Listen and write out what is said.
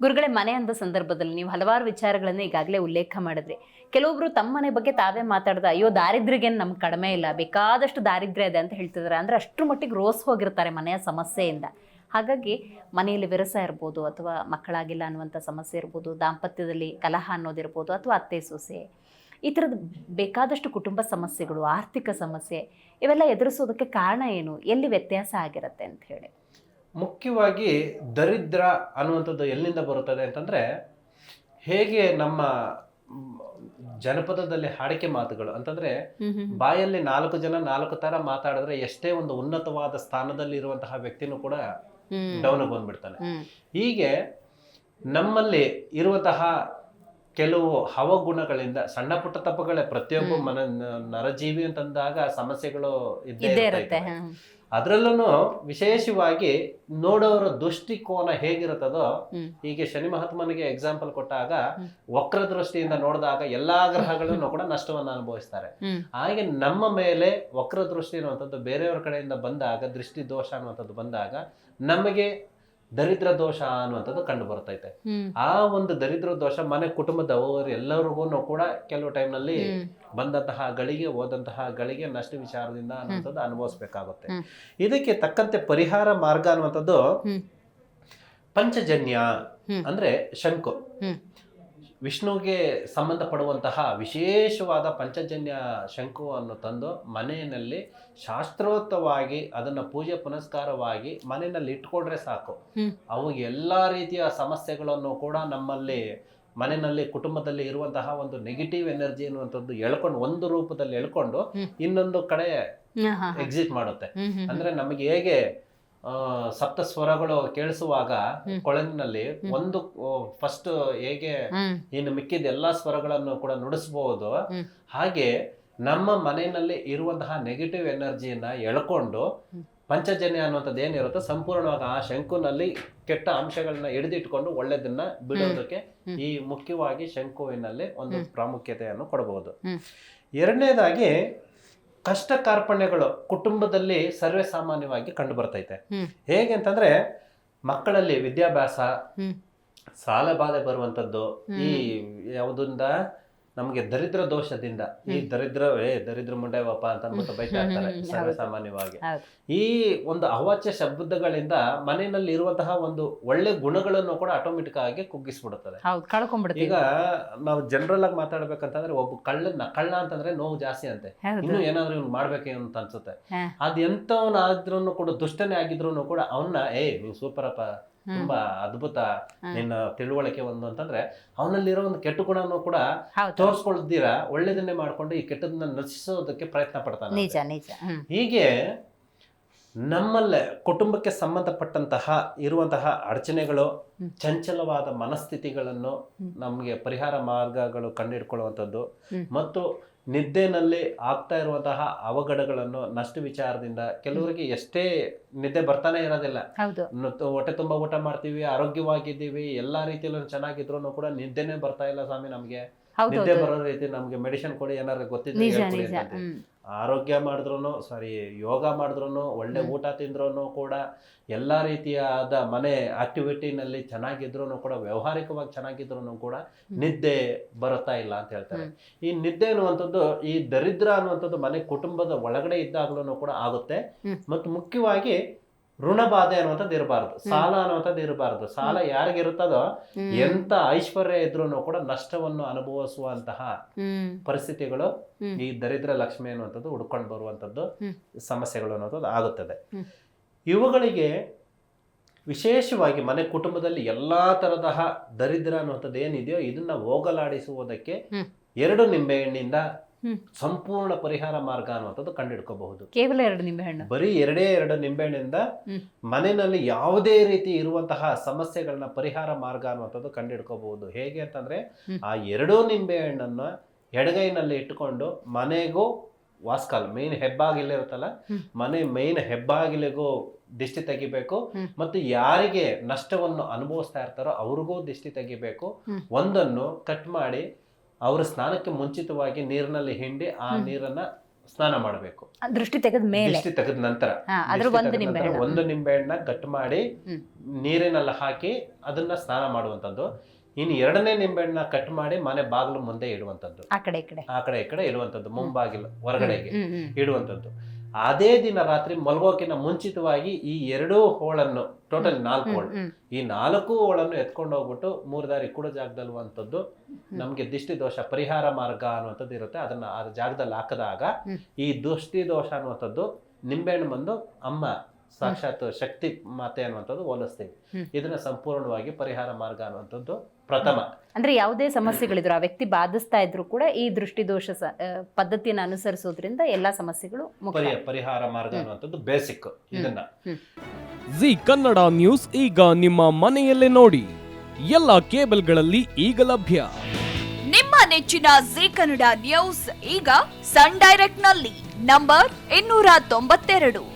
ಗುರುಗಳೇ, ಮನೆ ಅಂದ ಸಂದರ್ಭದಲ್ಲಿ ನೀವು ಹಲವಾರು ವಿಚಾರಗಳನ್ನ ಈಗಾಗಲೇ ಉಲ್ಲೇಖ ಮಾಡಿದ್ರಿ. ಕೆಲವೊಬ್ರು ತಮ್ಮ ಮನೆ ಬಗ್ಗೆ ತಾವೇ ಮಾತಾಡ್ದ, ಅಯ್ಯೋ ದಾರಿದ್ರ್ಯಗೇನು ನಮ್ಗೆ ಕಡಿಮೆ ಇಲ್ಲ, ಬೇಕಾದಷ್ಟು ದಾರಿದ್ರ್ಯ ಇದೆ ಅಂತ ಹೇಳ್ತಿದ್ದಾರೆ ಅಂದ್ರೆ ಅಷ್ಟು ಮಟ್ಟಿಗೆ ರೋಸ್ ಹೋಗಿರ್ತಾರೆ ಮನೆಯ ಸಮಸ್ಯೆಯಿಂದ. ಹಾಗಾಗಿ ಮನೆಯಲ್ಲಿ ವಿರಸ ಇರ್ಬೋದು ಅಥವಾ ಮಕ್ಕಳಾಗಿಲ್ಲ ಅನ್ನುವಂಥ ಸಮಸ್ಯೆ ಇರ್ಬೋದು, ದಾಂಪತ್ಯದಲ್ಲಿ ಕಲಹ ಅನ್ನೋದಿರ್ಬೋದು ಅಥವಾ ಅತ್ತೆ, ಸೊಸೆ, ಈ ಥರದ ಬೇಕಾದಷ್ಟು ಕುಟುಂಬ ಸಮಸ್ಯೆಗಳು, ಆರ್ಥಿಕ ಸಮಸ್ಯೆ, ಇವೆಲ್ಲ ಎದುರಿಸೋದಕ್ಕೆ ಕಾರಣ ಏನು? ಎಲ್ಲಿ ವ್ಯತ್ಯಾಸ ಆಗಿರುತ್ತೆ ಅಂತ ಹೇಳಿ. ಮುಖ್ಯವಾಗಿ ದರಿದ್ರ ಅನ್ನುವಂಥದ್ದು ಎಲ್ಲಿಂದ ಬರುತ್ತದೆ ಅಂತಂದ್ರೆ ಹೇಗೆ ನಮ್ಮ ಜನಪದದಲ್ಲಿ ಹಾಡಿಕೆ ಮಾತುಗಳು ಅಂತಂದ್ರೆ ಬಾಯಲ್ಲಿ ನಾಲ್ಕು ಜನ ನಾಲ್ಕು ತರ ಮಾತಾಡಿದ್ರೆ ಎಷ್ಟೇ ಒಂದು ಉನ್ನತವಾದ ಸ್ಥಾನದಲ್ಲಿ ಇರುವಂತಹ ವ್ಯಕ್ತಿನೂ ಕೂಡ ಡೌನ್ ಬಂದ್ಬಿಡ್ತಾನೆ. ಹೀಗೆ ನಮ್ಮಲ್ಲಿ ಇರುವಂತಹ ಕೆಲವು ಹವಗುಣಗಳಿಂದ ಸಣ್ಣ ಪುಟ್ಟ ತಪ್ಪುಗಳೇ ಪ್ರತಿಯೊಬ್ಬ. ಮನ ನರಜೀವಿ ಅಂತಂದಾಗ ಸಮಸ್ಯೆಗಳು ಇದ್ದೇ ಇರುತ್ತೆ ಅದ್ರಲ್ಲೂ ವಿಶೇಷವಾಗಿ ನೋಡೋರ ದೃಷ್ಟಿಕೋನ ಹೇಗಿರುತ್ತದೋ ಹೀಗೆ ಶನಿ ಮಹಾತ್ಮನಿಗೆ ಎಕ್ಸಾಂಪಲ್ ಕೊಟ್ಟಾಗ. ವಕ್ರ ದೃಷ್ಟಿಯಿಂದ ನೋಡಿದಾಗ ಎಲ್ಲಾ ಗ್ರಹಗಳನ್ನು ಕೂಡ ನಷ್ಟವನ್ನು ಅನುಭವಿಸ್ತಾರೆ. ಹಾಗೆ ನಮ್ಮ ಮೇಲೆ ವಕ್ರ ದೃಷ್ಟಿ ಅನ್ನುವಂಥದ್ದು ಬೇರೆಯವ್ರ ಕಡೆಯಿಂದ ಬಂದಾಗ ದೃಷ್ಟಿ ದೋಷ ಅನ್ನುವಂಥದ್ದು ಬಂದಾಗ ನಮಗೆ ದರಿದ್ರ ದೋಷ ಅನ್ನುವಂಥದ್ದು ಕಂಡು ಬರ್ತೈತೆ. ಆ ಒಂದು ದರಿದ್ರ ದೋಷ ಮನೆ ಕುಟುಂಬದವರು ಎಲ್ಲರಿಗೂ ಕೂಡ ಕೆಲವು ಟೈಮ್ನಲ್ಲಿ ನಲ್ಲಿ ಬಂದಂತಹ ಗಳಿಗೆ ಹೋದಂತಹ ಗಳಿಗೆ ನಷ್ಟ ವಿಚಾರದಿಂದ ಅನ್ನುವಂಥದ್ದು ಅನುಭವಿಸ್ಬೇಕಾಗುತ್ತೆ. ಇದಕ್ಕೆ ತಕ್ಕಂತೆ ಪರಿಹಾರ ಮಾರ್ಗ ಅನ್ನುವಂಥದ್ದು ಪಂಚಜನ್ಯ ಅಂದ್ರೆ ಶಂಕು. ವಿಷ್ಣುವಿಗೆ ಸಂಬಂಧಪಡುವಂತಹ ವಿಶೇಷವಾದ ಪಂಚಜನ್ಯ ಶಂಕುವನ್ನು ತಂದು ಮನೆಯಲ್ಲಿ ಶಾಸ್ತ್ರೋತ್ತವಾಗಿ ಅದನ್ನ ಪೂಜೆ ಪುನಸ್ಕಾರವಾಗಿ ಮನೆಯಲ್ಲಿ ಇಟ್ಕೊಂಡ್ರೆ ಸಾಕು. ಅವು ಎಲ್ಲ ರೀತಿಯ ಸಮಸ್ಯೆಗಳನ್ನು ಕೂಡ ನಮ್ಮಲ್ಲಿ ಮನೆಯಲ್ಲಿ ಕುಟುಂಬದಲ್ಲಿ ಇರುವಂತಹ ಒಂದು ನೆಗೆಟಿವ್ ಎನರ್ಜಿ ಅನ್ನುವಂಥದ್ದು ಎಳ್ಕೊಂಡು ಒಂದು ರೂಪದಲ್ಲಿ ಎಳ್ಕೊಂಡು ಇನ್ನೊಂದು ಕಡೆ. ಎಕ್ಸಿಟ್ ಮಾಡುತ್ತೆ ಅಂದ್ರೆ ನಮಗೆ ಹೇಗೆ ಸಪ್ತ ಸ್ವರಗಳು ಕೇಳಿಸುವಾಗ. ಕೊಳಲಿನಲ್ಲಿ ಒಂದು ಫಸ್ಟ್ ಹೇಗೆ. ಇನ್ನು ಮಿಕ್ಕಿದ ಎಲ್ಲಾ ಸ್ವರಗಳನ್ನು ಕೂಡ ನುಡಿಸಬಹುದು ಹಾಗೆ ನಮ್ಮ ಮನೆಯಲ್ಲಿ ಇರುವಂತಹ ನೆಗೆಟಿವ್ ಎನರ್ಜಿಯನ್ನ ಎಳ್ಕೊಂಡು. ಪಂಚಜನ್ಯ ಅನ್ನುವಂಥದ್ದು ಏನಿರುತ್ತೆ ಸಂಪೂರ್ಣವಾಗಿ ಆ ಶಂಕುನಲ್ಲಿ ಕೆಟ್ಟ ಅಂಶಗಳನ್ನ ಹಿಡಿದಿಟ್ಕೊಂಡು ಒಳ್ಳೆದನ್ನ ಬಿಡೋದಕ್ಕೆ ಈ ಮುಖ್ಯವಾಗಿ ಶಂಕುವಿನಲ್ಲಿ ಒಂದು ಪ್ರಾಮುಖ್ಯತೆಯನ್ನು ಕೊಡಬಹುದು. ಎರಡನೇದಾಗಿ ಕಷ್ಟ ಕಾರ್ಪಣ್ಯಗಳು ಕುಟುಂಬದಲ್ಲಿ ಸರ್ವೇ ಸಾಮಾನ್ಯವಾಗಿ ಕಂಡು ಬರ್ತೈತೆ. ಹೇಗೆ ಅಂತಂದ್ರೆ ಮಕ್ಕಳಲ್ಲಿ ವಿದ್ಯಾಭ್ಯಾಸ ಸಾಲ ಬಾಧೆ ಬರುವಂತದ್ದು ಈ ಯಾವುದರಿಂದ ನಮಗೆ ದರಿದ್ರ ದೋಷದಿಂದ ಈ ದರಿದ್ರವೇ ದರಿದ್ರ ಮುಂಡೆವಪ್ಪ ಅಂತ ಅಂದ್ಬಿಟ್ಟು ಬೈತಾ ಹ್ಮ್, ಇರ್ತಾರೆ ಹ್ಮ್, ಹ್ಮ್, ಸರ್ವೇ ಸಾಮಾನ್ಯವಾಗಿ ಈ ಒಂದು ಅವಾಚ್ಯ ಶಬ್ದಗಳಿಂದ ಮನೆಯಲ್ಲಿ ಇರುವಂತಹ ಒಂದು ಒಳ್ಳೆ ಗುಣಗಳನ್ನು ಕೂಡ ಆಟೋಮೆಟಿಕ್ ಆಗಿ ಕುಗ್ಗಿಸ್ಬಿಡುತ್ತದೆ. ಈಗ ನಾವು ಜನರಲ್ ಆಗಿ ಮಾತಾಡ್ಬೇಕಂತಂದ್ರೆ ಒಬ್ಬ ಕಳ್ಳನ ಕಳ್ಳ ಅಂತಂದ್ರೆ ನೋವು ಜಾಸ್ತಿ ಅಂತೆ. ಇನ್ನು ಏನಾದ್ರೂ ಇವ್ನು ಮಾಡ್ಬೇಕು ಅಂತ ಅನ್ಸುತ್ತೆ. ಅದ್ ಎಂತವನಾದ್ರೂ ಕೂಡ ದುಷ್ಟನೇ ಆಗಿದ್ರು ಕೂಡ ಅವನ್ನ ಏ ನೀವು ಸೂಪರ್ ಅಪ್ಪ. ತುಂಬಾ ಅದ್ಭುತ. ನಿನ್ನ ತಿಳುವಳಿಕೆ ಒಂದು ಅಂತಂದ್ರೆ ಅವನಲ್ಲಿರೋ ಒಂದು ಕೆಟ್ಟ ಗುಣನೂ ಕೂಡ ತೋರಿಸ್ಕೊಳ್ದಿರಾ ಒಳ್ಳೇದನ್ನೇ ಮಾಡ್ಕೊಂಡು ಈ ಕೆಟ್ಟದನ್ನ ನಶಿಸೋದಕ್ಕೆ ಪ್ರಯತ್ನ ಪಡ್ತಾನೆ ನಿಜ ನಿಜ. ಹ್ಮ್. ಹೀಗೆ ನಮ್ಮಲ್ಲೇ ಕುಟುಂಬಕ್ಕೆ ಸಂಬಂಧಪಟ್ಟಂತಹ ಇರುವಂತಹ ಅಡಚಣೆಗಳು ಚಂಚಲವಾದ ಮನಸ್ಥಿತಿಗಳನ್ನು. ನಮಗೆ ಪರಿಹಾರ ಮಾರ್ಗಗಳು ಕಂಡುಹಿಡ್ಕೊಳ್ಳುವಂಥದ್ದು ಮತ್ತು ನಿದ್ದೆನಲ್ಲಿ ಆಗ್ತಾ ಇರುವಂತಹ ಅವಘಡಗಳನ್ನು ನಷ್ಟ ವಿಚಾರದಿಂದ ಕೆಲವರಿಗೆ ಎಷ್ಟೇ ನಿದ್ದೆ ಬರ್ತಾನೆ ಇರೋದಿಲ್ಲ. ಹೊಟ್ಟೆ ತುಂಬಾ ಊಟ ಮಾಡ್ತೀವಿ ಆರೋಗ್ಯವಾಗಿದ್ದೀವಿ ಎಲ್ಲಾ ರೀತಿಯಲ್ಲೂ ಚೆನ್ನಾಗಿದ್ರು ಕೂಡ ನಿದ್ದೆನೆ ಬರ್ತಾ ಇಲ್ಲ ಸ್ವಾಮಿ ನಮ್ಗೆ. ನಿದ್ದೆ ಬರೋ ರೀತಿ ನಮ್ಗೆ ಮೆಡಿಸಿನ್ ಕೊಡಿ ಏನಾದ್ರು ಗೊತ್ತಿದ್ರೆ ಹೇಳ್ಕೊಡಿ ಆರೋಗ್ಯ ಮಾಡಿದ್ರು ಸಾರಿ ಯೋಗ ಮಾಡಿದ್ರು ಒಳ್ಳೆ ಊಟ ತಿಂದ್ರು ಕೂಡ ಎಲ್ಲಾ ರೀತಿಯಾದ ಮನೆ ಆಕ್ಟಿವಿಟಿನಲ್ಲಿ ಚೆನ್ನಾಗಿದ್ರು ಕೂಡ ವ್ಯವಹಾರಿಕವಾಗಿ ಚೆನ್ನಾಗಿದ್ರು ಕೂಡ ನಿದ್ದೆ ಬರುತ್ತಾ ಇಲ್ಲ ಅಂತ ಹೇಳ್ತಾರೆ. ಈ ನಿದ್ದೆ ಅನ್ನುವಂಥದ್ದು ಈ ದರಿದ್ರ ಅನ್ನುವಂಥದ್ದು ಮನೆ ಕುಟುಂಬದ ಒಳಗಡೆ ಇದ್ದಾಗಲೂ ಕೂಡ ಆಗುತ್ತೆ. ಮತ್ತು ಮುಖ್ಯವಾಗಿ ಋಣಬಾಧೆ ಅನ್ನುವಂಥದ್ದು ಇರಬಾರ್ದು. ಸಾಲ ಅನ್ನುವಂಥದ್ದು ಇರಬಾರ್ದು. ಸಾಲ ಯಾರಿಗಿರುತ್ತದೋ. ಎಂತ ಐಶ್ವರ್ಯ ಇದ್ರೂ ಕೂಡ ನಷ್ಟವನ್ನು ಅನುಭವಿಸುವಂತಹ ಪರಿಸ್ಥಿತಿಗಳು ಈ ದರಿದ್ರ ಲಕ್ಷ್ಮಿ ಅನ್ನುವಂಥದ್ದು ಹುಡ್ಕೊಂಡು ಬರುವಂಥದ್ದು ಸಮಸ್ಯೆಗಳು ಅನ್ನೋದು ಆಗುತ್ತದೆ. ಇವುಗಳಿಗೆ ವಿಶೇಷವಾಗಿ ಮನೆ ಕುಟುಂಬದಲ್ಲಿ ಎಲ್ಲಾ ತರದ ದರಿದ್ರ ಅನ್ನುವಂಥದ್ದು ಏನಿದೆಯೋ ಇದನ್ನ ಹೋಗಲಾಡಿಸುವುದಕ್ಕೆ ಎರಡು ನಿಂಬೆಹಣ್ಣಿಂದ. ಸಂಪೂರ್ಣ ಪರಿಹಾರ ಮಾರ್ಗ ಅನ್ನುವಂಥದ್ದು ಕಂಡಿಡ್ಕೋಬಹುದು ಕೇವಲ ಎರಡು ನಿಂಬೆಹಣ್ಣು ಬರೀ ಎರಡೇ ಎರಡು ನಿಂಬೆಹಣ್ಣಿಂದ. ಮನೆಯಲ್ಲಿ ಯಾವುದೇ ರೀತಿ ಇರುವಂತಹ ಸಮಸ್ಯೆಗಳನ್ನ ಪರಿಹಾರ ಮಾರ್ಗ ಅನ್ನುವಂಥದ್ದು ಕಂಡಿಡ್ಕೋಬಹುದು ಹೇಗೆ ಅಂತಂದ್ರೆ. ಆ ಎರಡೂ ನಿಂಬೆಹಣ್ಣನ್ನ ಎಡಗೈನಲ್ಲಿ ಇಟ್ಟುಕೊಂಡು ಮನೆಗೂ ವಾಸ್ಕಲ್ ಮೇನ್ ಹೆಬ್ಬಾಗಿಲ್ ಇರುತ್ತಲ್ಲ ಮನೆ ಮೇನ್ ಹೆಬ್ಬಾಗಿಲಿಗೂ ದಿಷ್ಟಿ ತೆಗಿಬೇಕು. ಮತ್ತು ಯಾರಿಗೆ ನಷ್ಟವನ್ನು ಅನುಭವಿಸ್ತಾ ಇರ್ತಾರೋ ಅವ್ರಿಗೂ ದಿಷ್ಟಿ ತೆಗಿಬೇಕು ಒಂದನ್ನು ಕಟ್ ಮಾಡಿ ಅವರ ಸ್ನಾನಕ್ಕೆ ಮುಂಚಿತವಾಗಿ ನೀರಿನಲ್ಲಿ ಹಿಂಡಿ ಆ ನೀರನ್ನ ಸ್ನಾನ ಮಾಡಬೇಕು. ದೃಷ್ಟಿ ತೆಗೆದ ಮೇಲೆ. ದೃಷ್ಟಿ ತೆಗೆದ ನಂತರ. ಒಂದು ನಿಂಬೆಹಣ್ಣ. ಕಟ್ ಮಾಡಿ ನೀರಿನಲ್ಲಿ ಹಾಕಿ ಅದನ್ನ ಸ್ನಾನ ಮಾಡುವಂತದ್ದು ಇನ್ನು ಎರಡನೇ ನಿಂಬೆಹಣ್ಣ ಕಟ್ ಮಾಡಿ ಮನೆ ಬಾಗಿಲು ಮುಂದೆ ಇಡುವಂತದ್ದು ಆ ಕಡೆ ಈ ಕಡೆ. ಇಡುವಂತದ್ದು ಮುಂಬಾಗಿಲು ಹೊರಗಡೆಗೆ. ಇಡುವಂಥದ್ದು. ಅದೇ ದಿನ ರಾತ್ರಿ ಮಲಗೋಕಿನ ಮುಂಚಿತವಾಗಿ ಈ ಎರಡೂ ಹೋಳನ್ನು ಟೋಟಲ್ ನಾಲ್ಕು ಹೋಳು. ಈ ನಾಲ್ಕು ಹೋಳನ್ನು ಎತ್ಕೊಂಡು ಹೋಗ್ಬಿಟ್ಟು ಮೂರು ದಾರಿ ಕೂಡ ಜಾಗದಲ್ವಂಥದ್ದು ನಮಗೆ ದಿಷ್ಟಿ ದೋಷ ಪರಿಹಾರ ಮಾರ್ಗ ಅನ್ನುವಂಥದ್ದು ಇರುತ್ತೆ. ಅದನ್ನ ಆ ಜಾಗದಲ್ಲಿ ಹಾಕಿದಾಗ ಈ ದೃಷ್ಟಿ ದೋಷ ಅನ್ನುವಂಥದ್ದು ನಿಂಬೆಹಣ್ಣು ಬಂದು ಅಮ್ಮ ಸಾಕ್ಷಾತ್ ಶಕ್ತಿ ಮಾತೆ ಅನ್ನುವಂಥದ್ದು ಹೋಲಿಸ್ತೀವಿ. ಇದನ್ನ ಸಂಪೂರ್ಣವಾಗಿ ಪರಿಹಾರ ಮಾರ್ಗ ಅನ್ನುವಂಥದ್ದು ಪ್ರಥಮ. ಅಂದ್ರೆ ಯಾವುದೇ ಸಮಸ್ಯೆಗಳಿದ್ರು ಆ ವ್ಯಕ್ತಿ ಬಾಧಿಸ್ತಾ ಇದ್ರು ಕೂಡ ಈ ದೃಷ್ಟಿದೋಷ ದೋಷ ಆ, ಪದ್ಧತಿಯನ್ನು ಅನುಸರಿಸೋದ್ರಿಂದ ಎಲ್ಲಾ ಸಮಸ್ಯೆಗಳು ಪರಿಹಾರ ಮಾರ್ಗ ಅನ್ನುವಂಥದ್ದು ಬೇಸಿಕ್ ಇದನ್ನ. ಜಿ ಕನ್ನಡ ನ್ಯೂಸ್ ಈಗ ನಿಮ್ಮ ಮನೆಯಲ್ಲೇ ನೋಡಿ. ಎಲ್ಲ ಕೇಬಲ್ಗಳಲ್ಲಿ ಈಗ ಲಭ್ಯ. ನಿಮ್ಮ ನೆಚ್ಚಿನ ಜಿ ಕನ್ನಡ ನ್ಯೂಸ್ ಈಗ ಸನ್ ಡೈರೆಕ್ಟ್ನಲ್ಲಿ ನಂಬರ್ ಇನ್ನೂರ ತೊಂಬತ್ತೆರಡು.